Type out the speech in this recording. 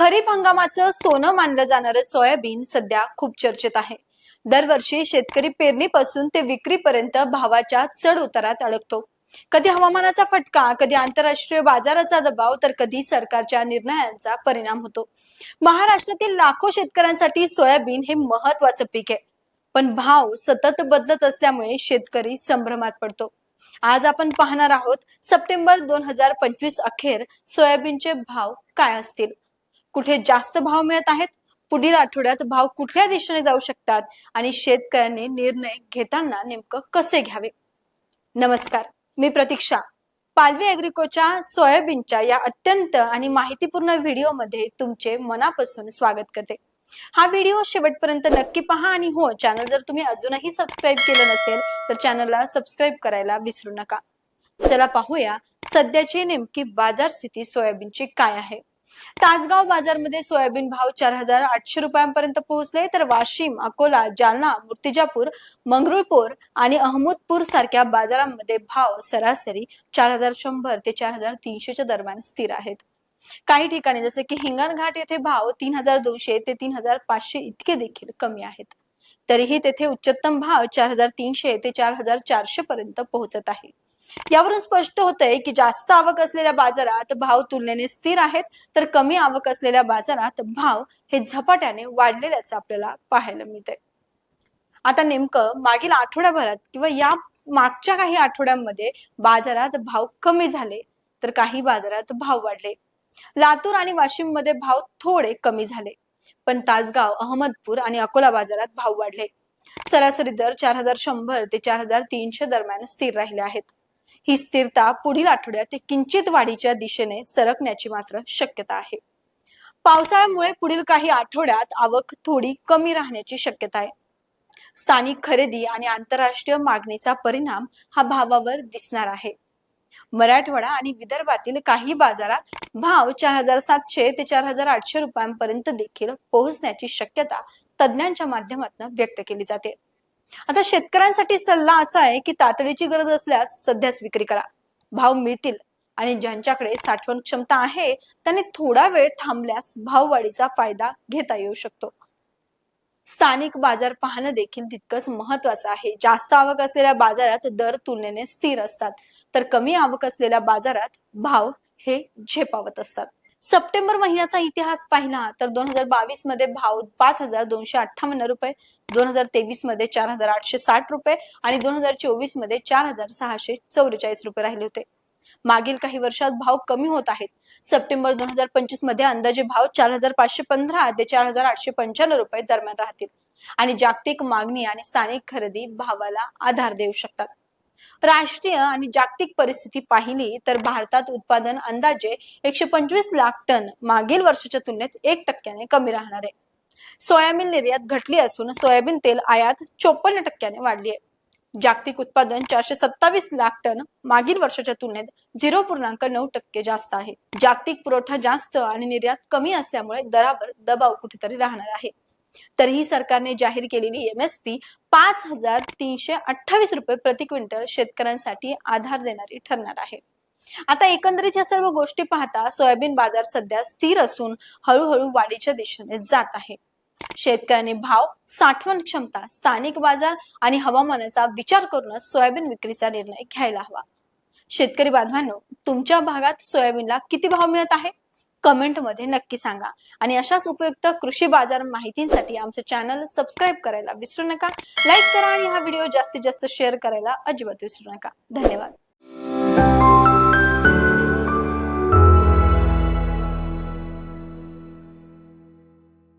खरीप हंगामाचं सोनं मानलं जाणारं सोयाबीन सध्या खूप चर्चेत आहे. दरवर्षी शेतकरी पेरणीपासून ते विक्रीपर्यंत भावाच्या चढ उतारात अडकतो. कधी हवामानाचा फटका कधी आंतरराष्ट्रीय बाजाराचा दबाव तर कधी सरकारच्या निर्णयांचा परिणाम होतो. महाराष्ट्रातील लाखो शेतकऱ्यांसाठी सोयाबीन हे महत्वाचं पीक आहे. पण भाव सतत बदलत असल्यामुळे शेतकरी संभ्रमात पडतो. आज आपण पाहणार आहोत सप्टेंबर दोन हजार पंचवीस अखेर सोयाबीनचे भाव काय असतील? कुठे जास्त भाव मिळत आहेत पुढील आठवड्यात भाव कुठल्या दिशेने जाऊ शकतात आणि शेतकऱ्यांनी निर्णय घेताना नेमकं कसे घ्यावे? नमस्कार मी प्रतीक्षा. पालवी अॅग्रिकोच्या सोयाबीनच्या या अत्यंत आणि माहितीपूर्ण व्हिडिओमध्ये तुमचे मनापासून स्वागत करते. हा व्हिडिओ शेवटपर्यंत नक्की पहा आणि हो चॅनल जर तुम्ही अजूनही सबस्क्राईब केलं नसेल तर चॅनलला सबस्क्राईब करायला विसरू नका. चला पाहूया सध्याची नेमकी बाजार स्थिती सोयाबीनची काय आहे. तासगाव बाजारमध्ये सोयाबीन भाव चार हजार आठशे रुपयांपर्यंत पोहोचले. तर वाशिम अकोला जालना मूर्तिजापूर मंगरुळपूर आणि अहमदपूर सारख्या बाजारांमध्ये भाव सरासरी चार हजार शंभर ते चार हजार तीनशेच्या दरम्यान स्थिर आहेत. काही ठिकाणी जसे की हिंगणघाट येथे भाव तीन हजार दोनशे ते तीन हजार पाचशे इतके देखील कमी आहेत. तरीही तेथे उच्चतम भाव चार हजार तीनशे ते चार हजार चारशे पर्यंत पोहोचत आहे. यावरून स्पष्ट होतंय की जास्त आवक असलेल्या बाजारात भाव तुलनेने स्थिर आहेत तर कमी आवक असलेल्या बाजारात भाव हे झपाट्याने वाढलेल्याचं आपल्याला पाहायला मिळतंय. आता नेमकं मागील आठवड्याभरात किंवा या मागच्या काही आठवड्यांमध्ये बाजारात भाव कमी झाले तर काही बाजारात भाव वाढले. लातूर आणि वाशिममध्ये भाव थोडे कमी झाले पण तासगाव अहमदपूर आणि अकोला बाजारात भाव वाढले. सरासरी दर चार हजार शंभर ते चार हजार तीनशे दरम्यान स्थिर राहिले आहेत. ही स्थिरता पुढील आठवड्यात किंचित वाढीच्या दिशेने सरकण्याची मात्र शक्यता आहे. पावसाळ्यामुळे पुढील काही आठवड्यात आवक थोडी कमी राहण्याची शक्यता आहे. स्थानिक खरेदी आणि आंतरराष्ट्रीय मागणीचा परिणाम हा भावावर दिसणार आहे. मराठवाडा आणि विदर्भातील काही बाजारात भाव चार हजार सातशे ते चार हजार आठशे रुपयांपर्यंत देखील पोहोचण्याची शक्यता तज्ज्ञांच्या माध्यमातून व्यक्त केली जाते. आता शेतकऱ्यांसाठी सल्ला असा आहे की तातडीची गरज असल्यास सध्याच विक्री करा. भाव मिळतील आणि ज्यांच्याकडे साठवण क्षमता आहे त्यांनी थोडा वेळ थांबल्यास भाववाढीचा फायदा घेता येऊ शकतो. स्थानिक बाजार पाहणं देखील तितकंच महत्वाचं आहे. जास्त आवक असलेल्या बाजारात दर तुलनेने स्थिर असतात. तर कमी आवक असलेल्या बाजारात भाव हे झेपावत असतात. सप्टेंबर महिन्याचा इतिहास पाहिला तर दोन हजार बावीसमध्ये भाव पाच हजार दोनशे अठ्ठावन्न रुपये दोन हजार तेवीसमध्ये चार हजार आठशे साठ रुपये आणि दोन हजार चोवीसमध्ये चार हजार सहाशे चौवेचाळीस रुपये राहिले होते. मागील काही वर्षात भाव कमी होत आहेत. सप्टेंबर दोन हजार पंचवीसमध्ये अंदाजे भाव चार हजार पाचशे पंधरा ते चार हजार आठशे पंच्याण्णव रुपये दरम्यान राहतील आणि जागतिक मागणी आणि स्थानिक खरेदी भावाला आधार देऊ शकतात. राष्ट्रीय आणि जागतिक परिस्थिती पाहिली तर भारतात उत्पादन अंदाजे एकशे पंचवीस लाख टन मागील वर्षाच्या तुलनेत एक टक्क्याने कमी राहणार आहे. सोयाबीन निर्यात घटली असून सोयाबीन तेल आयात चोपन्न टक्क्याने वाढली आहे. जागतिक उत्पादन चारशे सत्तावीस लाख टन मागील वर्षाच्या तुलनेत झिरो पूर्णांक नऊ टक्के जास्त आहे. जागतिक पुरवठा जास्त आणि निर्यात कमी असल्यामुळे दरावर दबाव कुठेतरी राहणार आहे. तरीही सरकारने जाहीर केलेली एमएसपी पाच हजार तीनशे अठ्ठावीस रुपये प्रति क्विंटल शेतकऱ्यांसाठी आधार देणारी ठरणार आहे. आता एकंदरीत या सर्व गोष्टी पाहता सोयाबीन बाजार सध्या स्थिर असून हळूहळू वाढीच्या दिशेने जात आहे. शेतकऱ्यांनी भाव साठवण क्षमता स्थानिक बाजार आणि हवामानाचा विचार करूनच सोयाबीन विक्रीचा निर्णय घ्यायला हवा. शेतकरी बांधवांनो तुमच्या भागात सोयाबीनला किती भाव मिळत आहे? कमेंटमध्ये नक्की सांगा. आणि अशाच उपयुक्त कृषी बाजार माहितीसाठी आमचं चॅनल सबस्क्राईब करायला विसरू नका. लाईक करा आणि हा व्हिडिओ जास्तीत जास्त शेअर करायला अजिबात विसरू नका. धन्यवाद.